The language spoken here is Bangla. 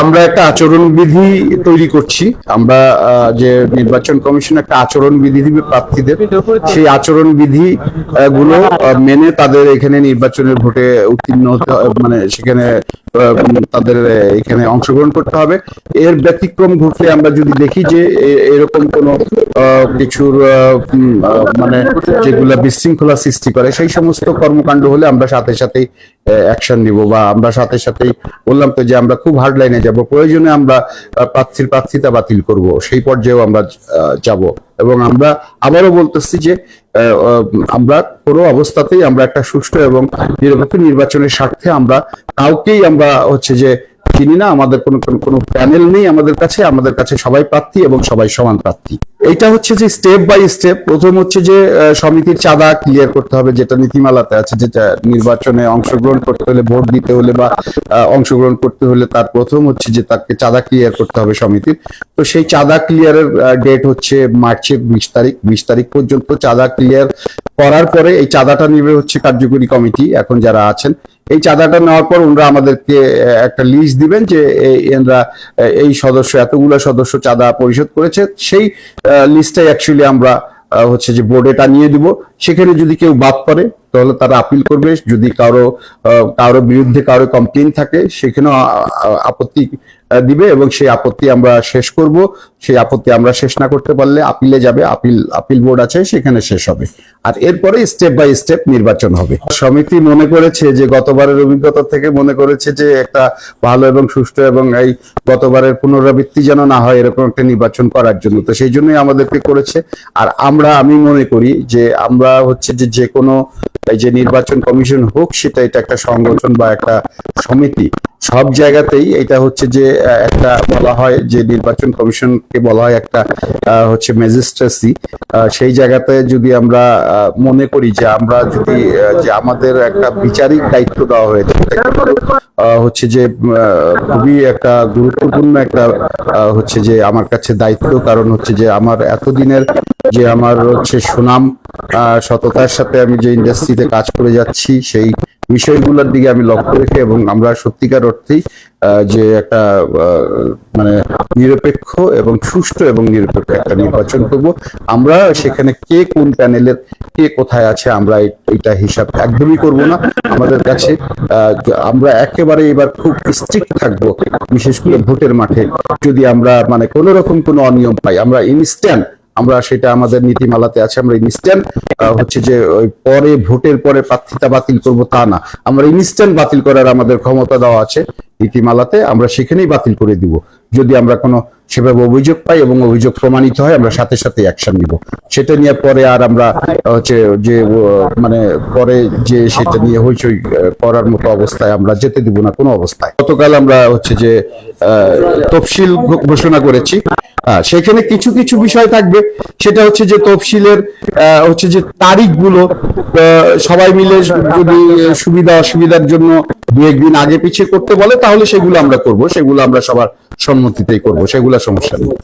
আমরা একটা আচরণ বিধি তৈরি করছি। আমরা যে নির্বাচন কমিশন একটা আচরণ বিধি দিবে প্রার্থীদের। সেই আচরণ বিধি গুলো মেনে তাদের এখানে নির্বাচনের ভোটে উত্তীর্ণ মানে সেখানে তাদের এখানে অংশগ্রহণ করতে হবে। এর ব্যতিক্রম ঘটলে আমরা যদি দেখি যে এরকম কোনো কিছুর মানে যেগুলা বিশৃঙ্খলা সৃষ্টি করে, সেই সমস্ত কর্মকাণ্ড হলে আমরা সাথে সাথেই অ্যাকশন নিব বা আমরা সাথে সাথেই বললাম তো যে আমরা খুব হার্ড লাইনে যাব। প্রয়োজনে আমরা প্রার্থীর প্রার্থিতা বাতিল করব। সেই পর্যায়েও আমরা যাব। এবং আমরা আবারও বলতেছি যে আমরা কোনো অবস্থাতেই আমরা একটা সুষ্ঠু এবং নিরপেক্ষ নির্বাচনের স্বার্থে আমরা কাউকেই আমরা হচ্ছে যে চিনি না আমাদের কোনো, কোনো- প্যানেল নেই আমাদের কাছে আমাদের কাছে সবাই প্রার্থী এবং সবাই সমান প্রার্থী। এইটা হচ্ছে যে স্টেপ বাই স্টেপ, প্রথম হচ্ছে যে সমিতির চাঁদা ক্লিয়ার করতে হবে যেটা নীতিমালাতে আছে, যেটা নির্বাচনে অংশগ্রহণ করতে হলে ভোট দিতে হলে বা অংশগ্রহণ করতে হলে তার প্রথম হচ্ছে যে তাকে চাঁদা ক্লিয়ার করতে হবে সমিতির। তো সেই চাঁদা ক্লিয়ারের ডেট হচ্ছে মার্চের বিশ তারিখ বিশ তারিখ পর্যন্ত চাঁদা ক্লিয়ার করার পরে এই চাঁদাটা নেবে হচ্ছে কার্যকরী কমিটি, এখন যারা আছেন। এই চাঁদাটা নেওয়ার পর ওনারা আমাদেরকে একটা লিস্ট দিবেন যে এনরা এই সদস্য, এতগুলো সদস্য চাঁদা পরিশোধ করেছে। সেই লিস্টটাই অ্যাকচুয়ালি আমরা হচ্ছে যে বোর্ডে টানিয়ে দিব। সেখানে যদি কেউ বাদ পড়ে, তাহলে তারা আপিল করবে। যদি কারও কারও বিরুদ্ধে কারও কমপ্লেন থাকে, সেখানেও আপত্তি দিবে এবং সেই আপত্তি আমরা শেষ করব। সেই আপত্তি আমরা শেষ না করতে পারলে আপিলে যাবে আপিল আপিল বোর্ড আছে, সেখানে শেষ হবে। আর এরপরে স্টেপ বাই স্টেপ নির্বাচন হবে। সমিতি মনে করেছে যে, গতবারের অভিজ্ঞতা থেকে মনে করেছে যে, একটা ভালো এবং সুষ্ঠু এবং এই গতবারের পুনরাবৃত্তি যেন না হয়, এরকম একটা নির্বাচন করার জন্য। তো সেই জন্যই আমাদেরকে করেছে। আর আমরা, আমি মনে করি যে, আমরা হচ্ছে যে যে কোনো, এই যে নির্বাচন কমিশন হোক, সেটা এটা একটা সংগঠন বা একটা সমিতি। সব জায়গাতেই এটা হচ্ছে যে একটা বলা হয় যে নির্বাচন কমিশনকে বলা হয় একটা হচ্ছে ম্যাজিস্ট্রেসি সেই জায়গাতে যদি আমরা মনে করি যে আমরা যদি যে আমাদের একটা বিচারিক দায়িত্ব দেওয়া হয়েছে হচ্ছে যে খুবই একটা গুরুত্বপূর্ণ একটা হচ্ছে যে আমার কাছে দায়িত্ব, কারণ হচ্ছে যে আমার এতদিনের যে আমার হচ্ছে সুনাম সততার সাথে আমি যে ইন্ডাস্ট্রিতে কাজ করে যাচ্ছি, সেই বিষয়গুলোর দিকে আমি লক্ষ্য রেখে এবং আমরা সত্যিকার অর্থেই যে একটা মানে নিরপেক্ষ এবং সুষ্ঠু এবং নিরপেক্ষ একটা নির্বাচন করব। আমরা সেখানে কে কোন প্যানেলের, কে কোথায় আছে, আমরা এটা হিসাব একদমই করব না। আমাদের কাছে আমরা একেবারে এবার খুব স্ট্রিক্ট থাকব, বিশেষ করে ভোটের মাঠে। যদি আমরা মানে কোনো রকম কোনো অনিয়ম পাই, আমরা ইনস্ট্যান্ট আমরা সেটা আমাদের নীতিমালাতে আছে, আমরা ইনস্ট্যান্ট হচ্ছে যে পরে ভোটের পরে প্রার্থিতা বাতিল করব তা না। আমরা ইনস্ট্যান্ট বাতিল করার আমাদের ক্ষমতা দেওয়া আছে নীতিমালাতে, আমরা সেখানেই বাতিল করে দিব। যদি আমরা কোনো সেভাবে অভিযোগ পাই এবং অভিযোগ প্রমাণিত হয়, আমরা সাথে সাথে অ্যাকশন নিব। সেটা নিয়ে পরে আর আমরা হচ্ছে যে মানে পরে যে সেটা নিয়ে হইচই করার মতো অবস্থায় আমরা যেতে দিব না কোনো অবস্থায়। গতকাল আমরা হচ্ছে যে তফসিল ঘোষণা করেছি। সেখানে কিছু কিছু বিষয় থাকবে। সেটা হচ্ছে যে তফসিলের হচ্ছে যে তারিখগুলো সবাই মিলে যদি সুবিধা অসুবিধার জন্য দু একদিন আগে পিছিয়ে করতে বলে, তাহলে সেগুলো আমরা করব। সেগুলো আমরা সবার সম্মতিতেই করব। সেগুলো সমস্যা নেই।